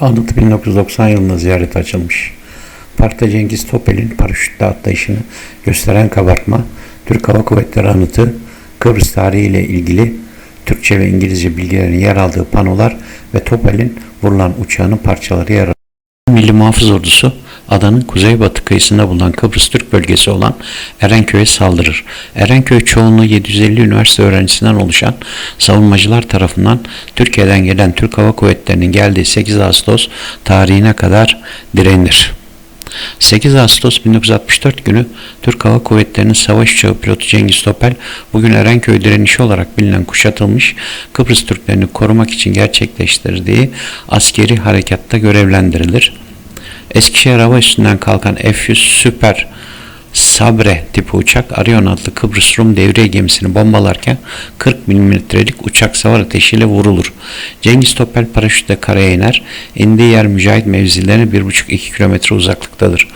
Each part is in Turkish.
Anıt 1990 yılında ziyaret açılmış. Parkta Cengiz Topel'in paraşütle atlayışını gösteren kabartma, Türk Hava Kuvvetleri anıtı, Kıbrıs tarihi ile ilgili Türkçe ve İngilizce bilgilerin yer aldığı panolar ve Topel'in vurulan uçağının parçaları yer alıyor. Milli Muhafız Ordusu adanın kuzeybatı kıyısında bulunan Kıbrıs Türk bölgesi olan Erenköy'e saldırır. Erenköy çoğunluğu 750 üniversite öğrencisinden oluşan savunmacılar tarafından Türkiye'den gelen Türk Hava Kuvvetleri'nin geldiği 8 Ağustos tarihine kadar direnir. 8 Ağustos 1964 günü Türk Hava Kuvvetleri'nin savaş uçağı pilotu Cengiz Topel bugün Erenköy direnişi olarak bilinen kuşatılmış Kıbrıs Türklerini korumak için gerçekleştirdiği askeri harekatta görevlendirilir. Eskişehir hava üstünden kalkan F-100 Süper Sabre tipi uçak Arion adlı Kıbrıs Rum devriye gemisini bombalarken 40 milimetrelik uçak savar ateşiyle vurulur. Cengiz Topel paraşütle karaya iner. İndiği yer mücahit mevzilerine 1,5-2 kilometre uzaklıktadır.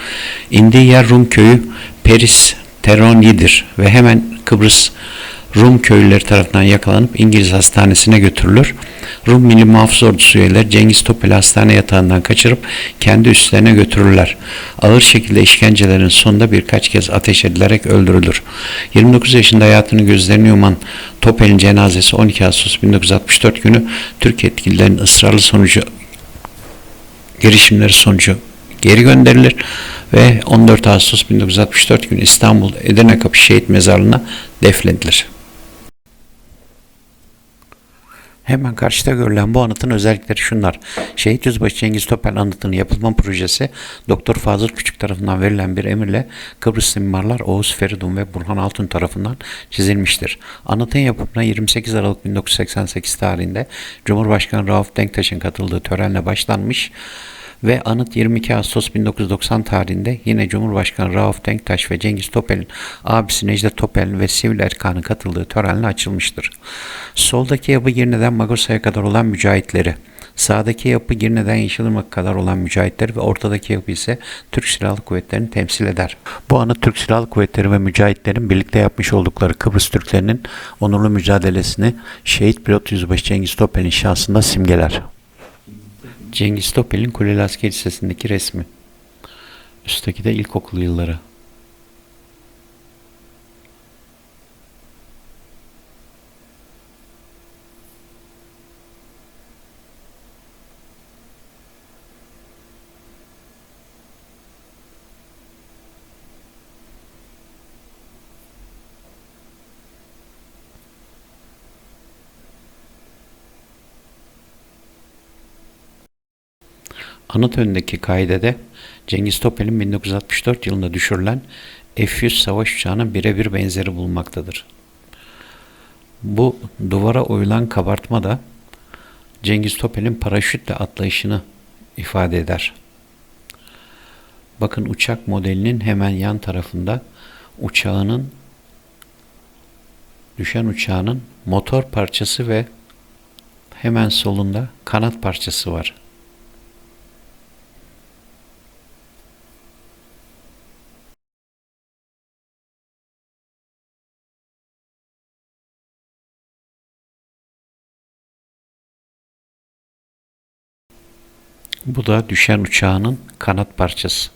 İndiği yer Rum köyü Peris Teroni'dir ve hemen Kıbrıs Rum köylüleri tarafından yakalanıp İngiliz hastanesine götürülür. Rum Milli Muhafız Ordusu üyeleri Cengiz Topel'i hastane yatağından kaçırıp kendi üstlerine götürürler. Ağır şekilde işkencelerin sonunda birkaç kez ateş edilerek öldürülür. 29 yaşında hayatını gözlerini yuman Topel'in cenazesi 12 Ağustos 1964 günü Türk yetkililerin ısrarlı sonucu girişimleri sonucu geri gönderilir ve 14 Ağustos 1964 günü İstanbul Edirne Kapı Şehit Mezarlığı'na defnedilir. Hemen karşıda görülen bu anıtın özellikleri şunlar. Şehit Yüzbaşı Cengiz Topel anıtının yapılma projesi Doktor Fazıl Küçük tarafından verilen bir emirle Kıbrıslı mimarlar Oğuz Feridun ve Burhan Altun tarafından çizilmiştir. Anıtın yapımına 28 Aralık 1988 tarihinde Cumhurbaşkanı Rauf Denktaş'ın katıldığı törenle başlanmış ve anıt 22 Ağustos 1990 tarihinde yine Cumhurbaşkanı Rauf Denktaş ve Cengiz Topel'in abisi Necdet Topel ve sivil erkanın katıldığı törenle açılmıştır. Soldaki yapı Girne'den Magosa'ya kadar olan mücahitleri, sağdaki yapı Girne'den Yeşilırmak kadar olan mücahitleri ve ortadaki yapı ise Türk Silahlı Kuvvetleri'ni temsil eder. Bu anıt Türk Silahlı Kuvvetleri ve mücahitlerin birlikte yapmış oldukları Kıbrıs Türklerinin onurlu mücadelesini şehit pilot yüzbaşı Cengiz Topel'in şahsında simgeler. Cengiz Topel'in Kuleli Asker Lisesi'ndeki resmi. Üstteki de ilkokul yılları. Anıt önündeki kaidede Cengiz Topel'in 1964 yılında düşürülen F-100 savaş uçağının birebir benzeri bulunmaktadır. Bu duvara oyulan kabartma da Cengiz Topel'in paraşütle atlayışını ifade eder. Bakın uçak modelinin hemen yan tarafında uçağının düşen uçağının motor parçası ve hemen solunda kanat parçası var. Bu da düşen uçağının kanat parçası.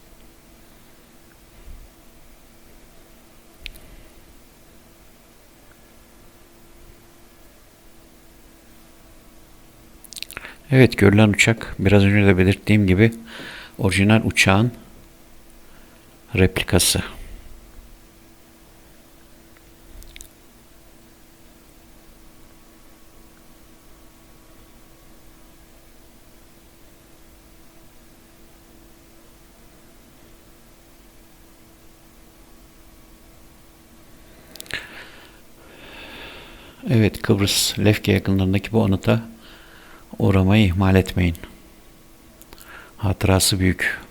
Evet görülen uçak biraz önce de belirttiğim gibi orijinal uçağın replikası. Evet Kıbrıs Lefke yakınlarındaki bu anıta uğramayı ihmal etmeyin. Hatırası büyük.